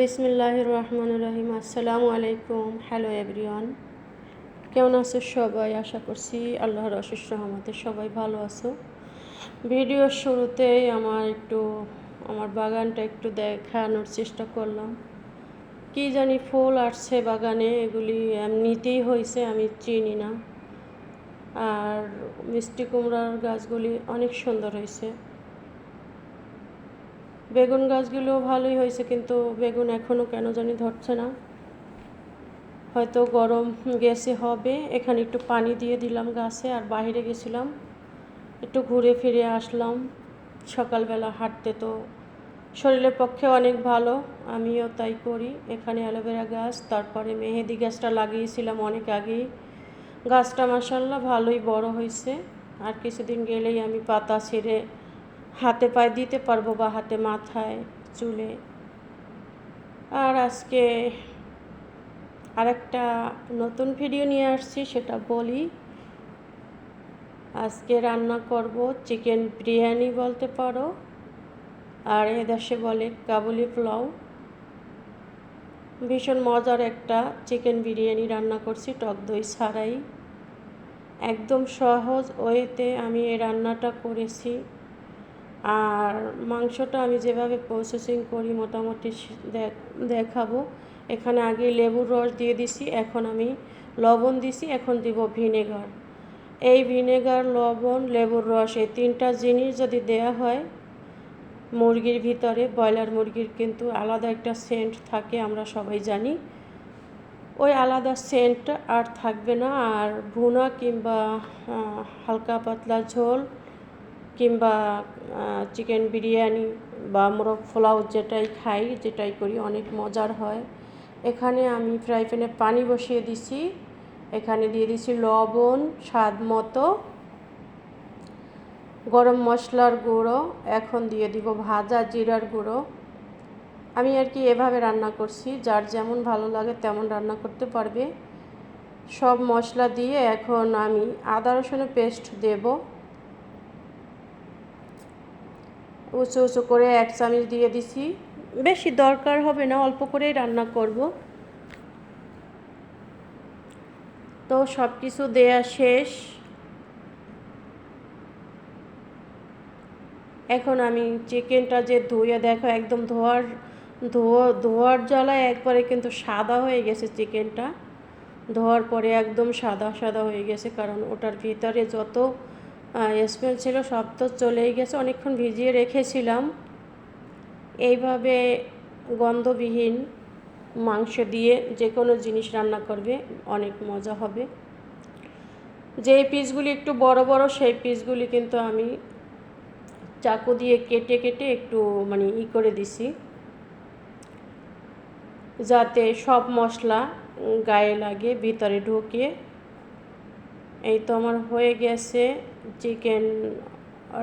বিসমিল্লাহ রহমান রহিম আসসালামু আলাইকুম। হ্যালো এভরিওয়ান কেমন আছো সবাই? আশা করছি আল্লাহর অশেষ রহমতে সবাই ভালো আছো। ভিডিওর শুরুতেই আমার একটু, আমার বাগানটা একটু দেখানোর চেষ্টা করলাম। কি জানি ফুল আসছে বাগানে, এগুলি এমনিতেই হয়েছে, আমি চিনি না। আর মিষ্টি কুমড়ার গাছগুলি অনেক সুন্দর হয়েছে। বেগুন গাছগুলো ভালোই হয়েছে, কিন্তু বেগুন এখনও কেন জানি ধরছে না। হয়তো গরম গেছে, হবে। এখানে একটু পানি দিয়ে দিলাম গাছে, আর বাইরে গেছিলাম। একটু ঘুরে ফিরে আসলাম। সকালবেলা হাঁটতে তো শরীরের পক্ষে অনেক ভালো, আমিও তাই করি। এখানে অ্যালোভেরা গাছ, তারপরে মেহেদি গাছটা লাগিয়েছিলাম অনেক আগেই। গাছটা মাসাল্লাহ ভালোই বড় হয়েছে। আর কিছুদিন গেলেই আমি পাতা ছেড়ে হাতে পায়ে দিতে পারব বা হাতে মাথায়, চুলে। আর আজকে আরেকটা নতুন ভিডিও নিয়ে আসছি, সেটা বলি। আজকে রান্না করব চিকেন বিরিয়ানি বলতে পারো, আর এদেশে বলে কাবুলি পোলাও। ভীষণ মজার একটা চিকেন বিরিয়ানি রান্না করছি, টক দই ছাড়াই। একদম সহজ ওয়েতে আমি এই রান্নাটা করেছি। আর মাংসটা আমি যেভাবে প্রসেসিং করি মোটামুটি দেখাবো। এখানে আগে লেবুর রস দিয়ে দিছি, এখন আমি লবণ দিছি, এখন দিব ভিনেগার। এই ভিনেগার, লবণ, লেবুর রস, এই তিনটা জিনিস যদি দেয়া হয় মুরগির ভিতরে, ব্রয়লার মুরগির কিন্তু আলাদা একটা সেন্ট থাকে, আমরা সবাই জানি। ওই আলাদা সেন্ট আর থাকবে না, আর ভুনা কিংবা হালকা পাতলা ঝোল কিংবা চিকেন বিরিয়ানি বা মোরগ পোলাও যেটাই খাই, যেটাই করি, অনেক মজার হয়। এখানে আমি ফ্রাই প্যানে পানি বসিয়ে দিছি। এখানে দিয়ে দিছি লবণ, স্বাদ মতো। গরম মশলার গুঁড়ো, এখন দিয়ে দিব ভাজা জিরার গুঁড়ো। আমি আর কি এভাবে রান্না করছি, যার যেমন ভালো লাগে তেমন রান্না করতে পারবে। সব মশলা দিয়ে এখন আমি আদা রসুনের পেস্ট দেবো। উঁচু উঁচু করে এক চামচ দিয়ে দিছি। বেশি দরকার হবে না, অল্প করেই রান্না করব। তো সব কিছু দেয়া শেষ। এখন আমি চিকেনটা যে ধুয়ে, দেখো একদম ধোয়ার, ধোয়া, ধোয়ার জ্বালায় একবারে কিন্তু সাদা হয়ে গেছে চিকেনটা। ধোয়ার পরে একদম সাদা সাদা হয়ে গেছে, কারণ ওটার ভিতরে যত স্মেল ছিল, সব তো চলেই গেছে। অনেকক্ষণ ভিজিয়ে রেখেছিলাম। এইভাবে গন্ধবিহীন মাংস দিয়ে যে কোনো জিনিস রান্না করবে, অনেক মজা হবে। যে পিসগুলি একটু বড় বড়, সেই পিসগুলি কিন্তু আমি চাকু দিয়ে কেটে কেটে একটু মানে ই করে দিছি। যাতে সব মশলা গায়ে লাগে, ভিতরে ঢুকে। এই তো আমার হয়ে গেছে। চিকেন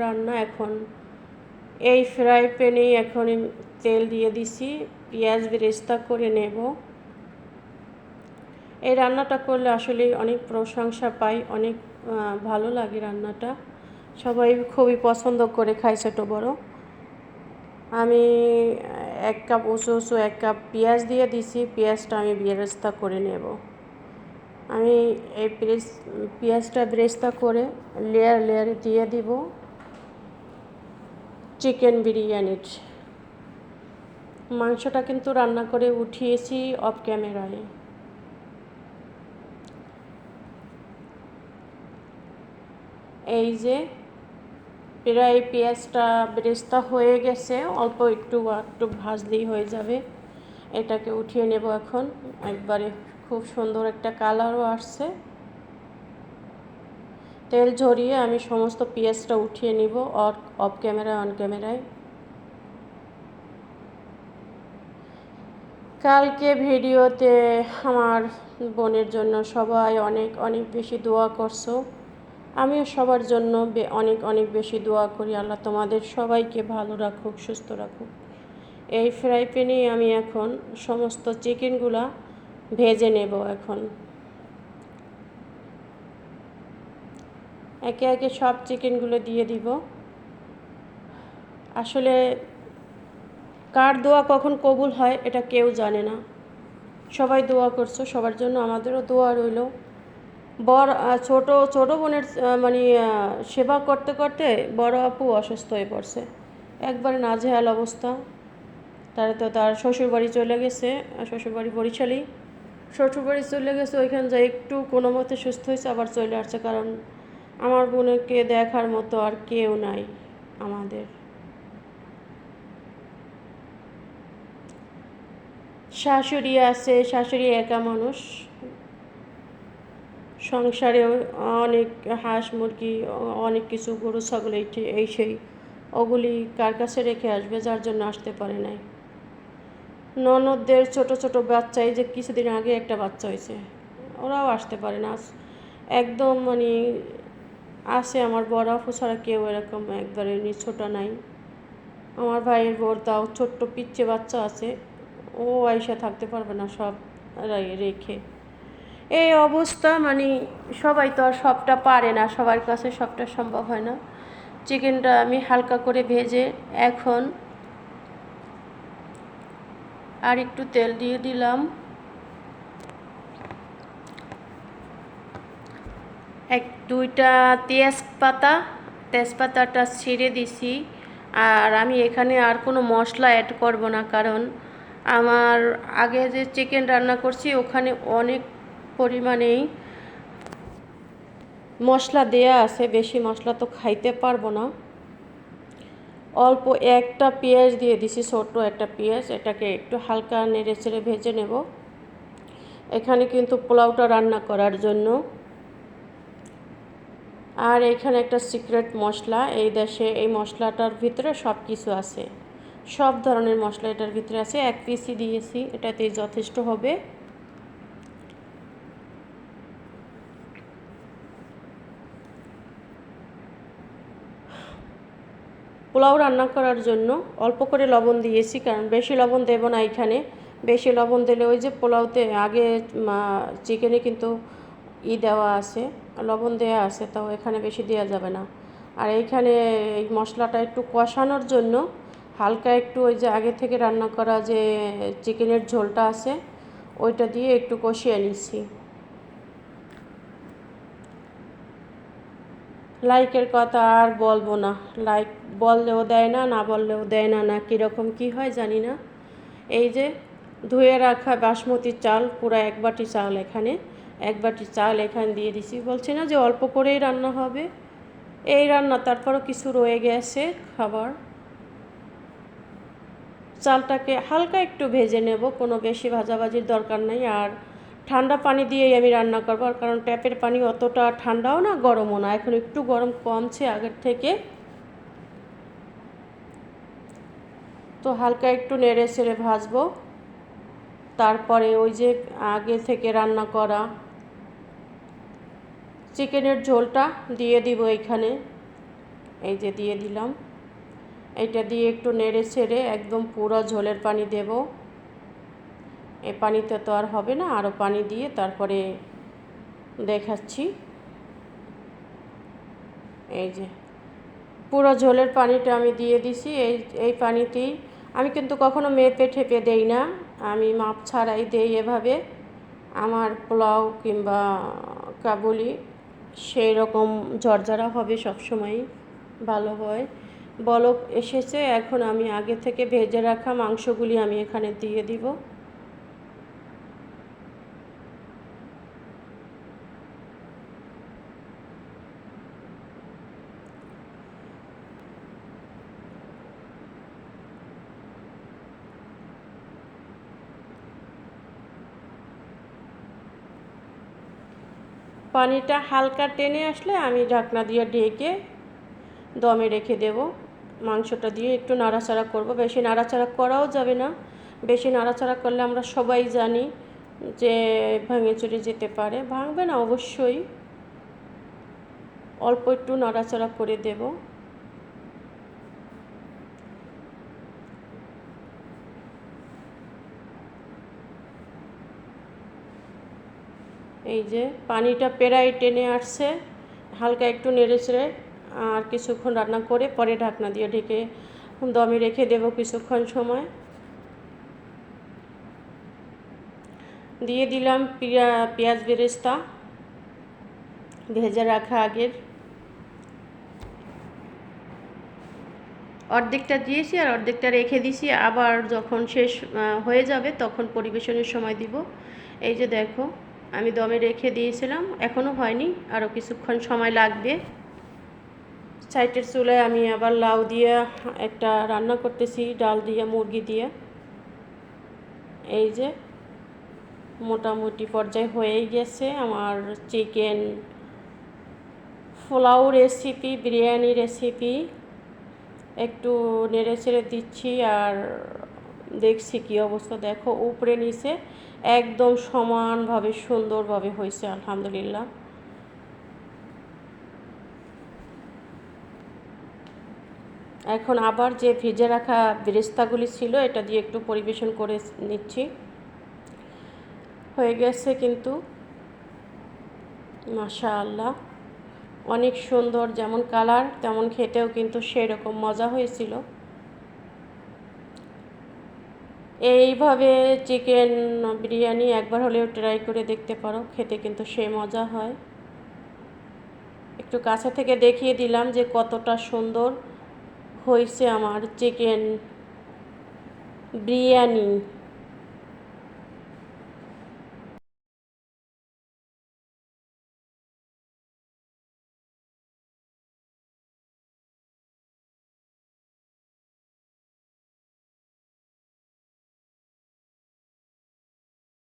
রান্না এখন। এই ফ্রাই প্যানেই এখন তেল দিয়ে দিছি, পেঁয়াজ বেরেস্তা করে নেব। এই রান্নাটা করলে আসলে অনেক প্রশংসা পাই, অনেক ভালো লাগে রান্নাটা। সবাই খুবই পছন্দ করে খায় ছোটো বড়। আমি এক কাপ উঁচু উঁচু এক কাপ পেঁয়াজ দিয়ে দিছি, পেঁয়াজটা আমি বেরেস্তা করে নেব। আমি এই প্রেস পেঁয়াজটা ব্রেস্তা করে লেয়ার লেয়ারে দিয়ে দিব চিকেন বিরিয়ানির। মাংসটা কিন্তু রান্না করে উঠিয়েছি অফ ক্যামেরায় এই যে প্রায় পেঁয়াজটা ব্রেস্তা হয়ে গেছে, অল্প একটু একটু ভাজলেই হয়ে যাবে। এটাকে উঠিয়ে নেব এখন, একবারে খুব সুন্দর একটা কালারও আসছে। তেল ঝরিয়ে আমি সমস্ত পেঁয়াজটা উঠিয়ে নিব অফ ক্যামেরা অন ক্যামেরায়। কালকে ভিডিওতে আমার বোনের জন্য সবাই অনেক অনেক বেশি দোয়া করছ। আমিও সবার জন্য অনেক অনেক বেশি দোয়া করি। আল্লাহ তোমাদের সবাইকে ভালো রাখুক, সুস্থ রাখুক। এই ফ্রাই প্যানেই আমি এখন সমস্ত চিকেনগুলা ভেজে নেব এখন। একে একে সব চিকেনগুলো দিয়ে দিব। আসলে কার দোয়া কখন কবুল হয় এটা কেউ জানে না। সবাই দোয়া করছ, সবার জন্য আমাদেরও দোয়া রইল। বড় ছোট ছোট বোনের মানে সেবা করতে করতে বড় আপু অসুস্থ হয়ে পড়ছে। একবারে নাজেহাল অবস্থা। তারা তো, তার শ্বশুরবাড়ি চলে গেছে শ্বশুরবাড়ি বরিশালেই। শ্বশুরবাড়ি চলে গেছে, ওইখানে যা একটু কোনো মতে সুস্থ হয়েছে, আবার চলে আসছে। কারণ আমার বোনকে দেখার মতো আর কেউ নাই আমাদের। শাশুড়ি আছে, শাশুড়ি একা মানুষ। সংসারে অনেক হাঁস মুরগি, অনেক কিছু গরু, ছাগল এই সেই, ওগুলি কার কাছে রেখে আসবে? যার জন্য আসতে পারে নাই। ননদদের ছোট ছোট বাচ্চা এই যে কিছুদিন আগে একটা বাচ্চা হয়েছে। ওরাও আসতে পারে না। একদম মানে আসে আমার বড় আপু ছাড়া কেউ এরকম একবারে নিছোটা নাই। আমার ভাইয়ের বোর তাও ছোট্ট পিচ্চে বাচ্চা আছে। ও আইসা থাকতে পারবে না সব রেখে। এই অবস্থা মানে সবাই তো আর সবটা পারে না, সবার কাছে সবটা সম্ভব হয় না। চিকেনটা আমি হালকা করে ভেজে এখন আর একটু তেল দিয়ে দিলাম। এক, দুইটা তেজপাতা, তেজপাতাটা ছিঁড়ে দিছি। আর আমি এখানে আর কোনো মশলা অ্যাড করব না, কারণ আমার আগে যে চিকেন রান্না করছি, ওখানে অনেক পরিমাণেই মশলা দেয়া আছে। বেশি মশলা তো খাইতে পারব না। অল্প একটা পেঁয়াজ দিয়ে দিছি ছোট্ট একটা পেঁয়াজ। এটাকে একটু হালকা নেড়ে চেড়ে ভেজে নেব। এখানে কিন্তু পোলাওটা রান্না করার জন্য। আর এখানে একটা সিক্রেট মশলা, এই দেশে এই মশলাটার ভিতরে সব কিছু আছে। সব ধরনের মশলা এটার ভিতরে আছে। এক পিসি দিয়েছি, এটাতেই যথেষ্ট হবে। পোলাও রান্না করার জন্য অল্প করে লবণ দিয়েছি, কারণ বেশি লবণ দেব না এখানে। বেশি লবণ দিলে ওই যে পোলাওতে আগে চিকেনে কিন্তু ই দেওয়া আছে, লবণ দেওয়া আছে, তাও এখানে বেশি দেওয়া যাবে না। আর এইখানে এই মশলাটা একটু কষানোর জন্য হালকা একটু ওই যে আগে থেকে রান্না করা যে চিকেনের ঝোলটা আছে, ওইটা দিয়ে একটু কষিয়ে নিচ্ছি। লাইকের কথা আর বলব না। লাইক বললেও দেয় না না বললেও দেয় না না কীরকম কী হয় জানি না। এই যে ধুয়ে রাখা বাসমতি চাল, পুরো এক বাটি চাল এখানে, এক বাটি চাল এখানে দিয়ে দিছি। বলছি না যে অল্প করেই রান্না হবে। এই রান্না তারপরও কিছু রয়ে গেছে খাবার। চালটাকে হালকা একটু ভেজে নেব, কোনো বেশি ভাজাভাজির দরকার নেই। আর ঠান্ডা পানি দিয়েই আমি রান্না করব। আর কারণ ট্যাপের পানি অতটা ঠান্ডাও না, গরমও না। এখন একটু গরম কমছে আগের থেকে। তো হালকা একটু নেড়ে ছেড়ে ভাজবো। তারপরে ওই যে আগে থেকে রান্না করা চিকেনের ঝোলটা দিয়ে দিব এখানে। এই যে দিয়ে দিলাম। এটা দিয়ে একটু নেড়ে ছেড়ে একদম পুরো ঝোলের পানি দেব। এই পানিতে তো আর হবে না আরও পানি দিয়ে তারপরে দেখাচ্ছি। এই যে, পুরো ঝোলের পানিটা আমি দিয়ে দিছি, এই এই পানিতেই। আমি কিন্তু কখনো মেপে ঠেপে দেই না, আমি মাপ ছাড়াই দেই এভাবে। আমার পোলাও কিংবা কাবুলি সেই রকম ঝরঝরা হবে সবসময় ভালো হয়। বলক এসেছে, এখন আমি আগে থেকে ভেজে রাখা মাংসগুলি আমি এখানে দিয়ে দিব। পানিটা হালকা টেনে আসলে আমি ঢাকনা দিয়ে ঢেকে দমে রেখে দেব। মাংসটা দিয়ে একটু নাড়াচাড়া করব। বেশি নাড়াচাড়া করাও যাবে না। বেশি নাড়াচাড়া করলে আমরা সবাই জানি যে ভেঙে চুরে যেতে পারে। ভাঙবে না, অবশ্যই। অল্প একটু নাড়াচাড়া করে দেব। এই যে পানিটা পেরাই টেনে আসছে, হালকা একটু নেড়ে চেড়ে আর কিছুক্ষণ রান্না করে পরে ঢাকনা দিয়ে ঢেকে দমে রেখে দেবো কিছুক্ষণ সময়। দিয়ে দিলাম পিয়া, পেঁয়াজ বেরেস্তা, ভেজে রাখা আগের। অর্ধেকটা দিয়েছি আর অর্ধেকটা রেখে দিছি। আবার যখন শেষ হয়ে যাবে তখন পরিবেশনের সময় দিব। এই যে দেখো আমি দমে রেখে দিয়েছিলাম এখনও হয়নি আরও কিছুক্ষণ সময় লাগবে। সাইটের চুলায় আমি আবার লাউ দিয়ে একটা রান্না করতেছি, ডাল দিয়ে, মুরগি দিয়ে। এই যে, মোটামুটি পর্যায়ে হয়েই গেছে আমার chicken pulao recipe biryani recipe একটু নেড়ে ছেড়ে দিচ্ছি আর দেখছি কি অবস্থা, দেখো উপরে নিচে একদম সমানভাবে সুন্দরভাবে হয়েছে, আলহামদুলিল্লাহ। এখন আবার যে ভেজে রাখা বেরেস্তাগুলি ছিল, এটা দিয়ে একটু পরিবেশন করে নিচ্ছি। হয়ে গেছে কিন্তু মাশা আল্লাহ অনেক সুন্দর, যেমন কালার, তেমন খেতেও কিন্তু সেরকম মজা হয়েছিল। এইভাবে চিকেন বিরিয়ানি একবার হলেও ট্রাই করে দেখতে পারো, খেতে কিন্তু সে মজা হয়। একটু কাছে থেকে দেখিয়ে দিলাম যে কতটা সুন্দর হয়েছে আমার চিকেন বিরিয়ানি।